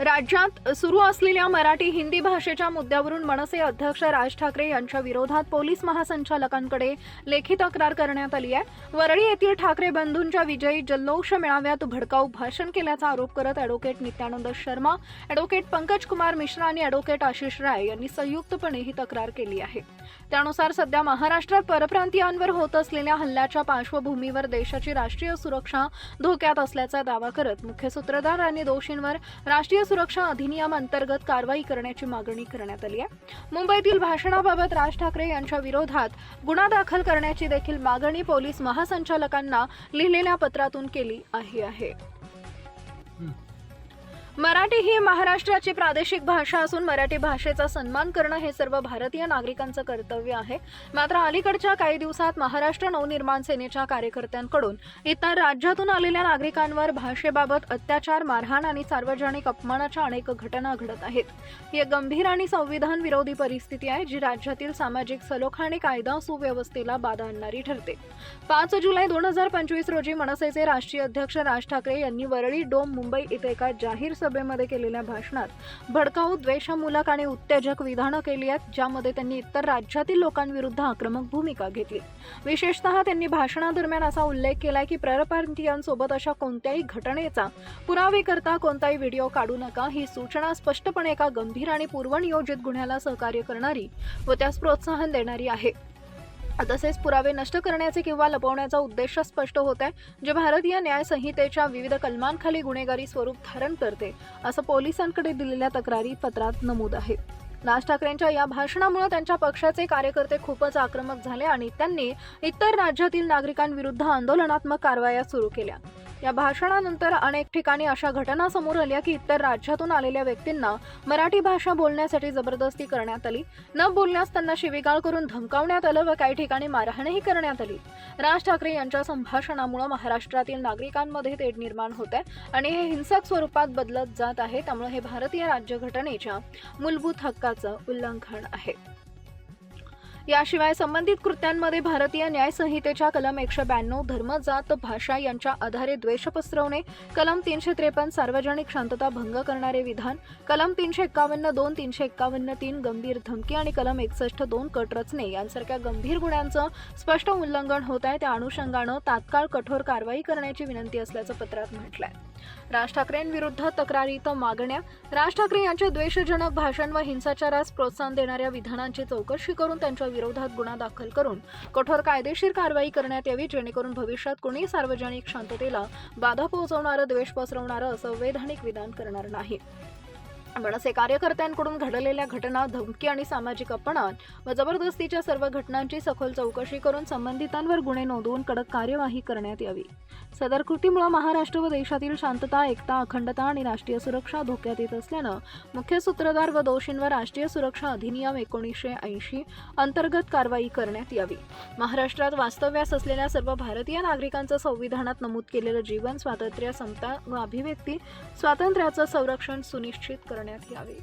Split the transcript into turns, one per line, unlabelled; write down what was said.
राज्यात सुरू असलेल्या मराठी हिंदी भाषेच्या मुद्द्यावरून मनसे अध्यक्ष राज ठाकरे यांच्या विरोधात पोलीस महासंचालकांकडे लेखी तक्रार करण्यात आली आहे. वरळी येथील ठाकरे बंधूंच्या विजयी जल्लोष मेळाव्यात भडकाऊ भाषण केल्याचा आरोप करत अॅडव्होकेट नित्यानंद शर्मा अॅडव्होकेट पंकज कुमार मिश्रा आणि अॅडव्होकेट आशिष राय यांनी संयुक्तपणे ही तक्रार केली आहे. त्यानुसार सध्या महाराष्ट्रात परप्रांतीयांवर होत असलेल्या हल्ल्याच्या पार्श्वभूमीवर देशाची राष्ट्रीय सुरक्षा धोक्यात असल्याचा दावा करत मुख्य सूत्रधार आणि दोषींवर राष्ट्रीय सुरक्षा अधिनियम अंतर्गत कारवाई करण्याची मागणी करण्यात आली आहे. मुंबईतील भाषणाबाबत राज ठाकरे यांच्या विरोधात गुन्हा दाखल करण्याची देखील मागणी पोलीस महासंचालकांना लिहिलेल्या पत्रातून केली आहे. आहे मराठी ही महाराष्ट्राची प्रादेशिक भाषा असून मराठी भाषेचा सन्मान करणं हे सर्व भारतीय नागरिकांचं कर्तव्य आहे. मात्र अलीकडच्या काही दिवसात महाराष्ट्र नवनिर्माण सेनेच्या कार्यकर्त्यांकडून इतर राज्यातून आलेल्या नागरिकांवर भाषेबाबत अत्याचार मारहाण आणि सार्वजनिक अपमानाच्या अनेक घटना घडत आहेत. ही गंभीर आणि संविधान विरोधी परिस्थिती आहे जी राज्यातील सामाजिक सलोखा आणि कायदा सुव्यवस्थेला बाधा आणणारी ठरते. पाच जुलै दोन हजार पंचवीस रोजी मनसेचे राष्ट्रीय अध्यक्ष राज ठाकरे यांनी वरळी डोम मुंबई इथे एका जाहीर सभेमध्ये केलेल्या भाषणात भडकाऊ द्वेषमूलक आणि उत्तेजक विधानं केली आहेत ज्यामध्ये त्यांनी इतर राज्यातील लोकांविरुद्ध आक्रमक भूमिका घेतली विशेषतः त्यांनी भाषणादरम्यान असा उल्लेख केलाय की परप्रांतीयांसोबत अशा कोणत्याही घटनेचा पुरावे करता कोणताही व्हिडिओ काढू नका. ही सूचना स्पष्टपणे एका गंभीर आणि पूर्वनियोजित गुन्ह्याला सहकार्य करणारी व त्यास प्रोत्साहन देणारी आहे. तसेच पुरावे नष्ट करण्याचे किंवा लपवण्याचा उद्देश स्पष्ट होत आहे जे भारतीय न्याय संहितेच्या विविध कलमांखाली गुन्हेगारी स्वरूप धारण करते असं पोलिसांकडे दिलेल्या तक्रारी पत्रात नमूद आहे. राज ठाकरेंच्या या भाषणामुळे त्यांच्या पक्षाचे कार्यकर्ते खूपच आक्रमक झाले आणि त्यांनी इतर राज्यातील नागरिकांविरुद्ध आंदोलनात्मक कारवाया सुरू केल्या. या भाषणानंतर अनेक ठिकाणी अशा घटना समोर आल्या की इतर राज्यातून आलेल्या व्यक्तींना मराठी भाषा बोलण्यासाठी जबरदस्ती करण्यात आली. न बोलण्यास त्यांना शिवीगाळ करून धमकावण्यात आलं व काही ठिकाणी मारहाणही करण्यात आली. राज ठाकरे यांच्या संभाषणामुळे महाराष्ट्रातील नागरिकांमध्ये तेढ निर्माण होत आहे आणि हे हिंसक स्वरूपात बदलत जात आहे. त्यामुळे हे भारतीय राज्यघटनेच्या मूलभूत हक्का हक्काचं उल्लंघन आहे. याशिवाय संबंधित कृत्यांमध्ये भारतीय न्याय संहितेच्या कलम एकशे ब्याण्णव धर्म जात भाषा यांच्या आधारे द्वेष पसरवणे कलम तीनशे त्रेपन्न सार्वजनिक शांतता भंग करणारे विधान कलम तीनशे एक्कावन्न दोन तीनशे एक्कावन्न तीन गंभीर धमकी आणि कलम एकसष्ट दोन कट रचने यांसारख्या गंभीर गुन्ह्यांचं स्पष्ट उल्लंघन होत आहे. त्या अनुषंगानं तात्काळ कठोर कारवाई करण्याची विनंती असल्याचं पत्रात म्हटलंय. राज ठाकरेंविरुद्ध तक्रारीत मागण्या. राज ठाकरे यांच्या द्वेषजनक भाषण व हिंसाचारास प्रोत्साहन देणाऱ्या विधानांची चौकशी करून त्यांच्या विरोधात गुन्हा दाखल करून कठोर कायदेशीर कारवाई करण्यात यावी जेणेकरून भविष्यात कोणी सार्वजनिक शांततेला बाधा पोहोचवणारं द्वेष पसरवणारं असंवैधानिक विधान करणार नाही. मनसे कार्यकर्त्यांकडून घडलेल्या घटना धमकी आणि सामाजिक अपमान व जबरदस्तीच्या सर्व घटनांची सखोल चौकशी करून संबंधितांवर गुन्हे नोंदवून कडक कार्यवाही करण्यात यावी. सदर कृतीमुळे महाराष्ट्र व देशातील शांतता एकता अखंडता आणि राष्ट्रीय सुरक्षा धोक्यात येत असल्यानं मुख्य सूत्रधार व दोषींवर राष्ट्रीय सुरक्षा अधिनियम एकोणीसशे ऐंशी अंतर्गत कारवाई करण्यात यावी. महाराष्ट्रात वास्तव्यास असलेल्या सर्व भारतीय नागरिकांचं संविधानात नमूद केलेलं जीवन स्वातंत्र्य समता व अभिव्यक्ती स्वातंत्र्याचं संरक्षण सुनिश्चित करण्यात यावे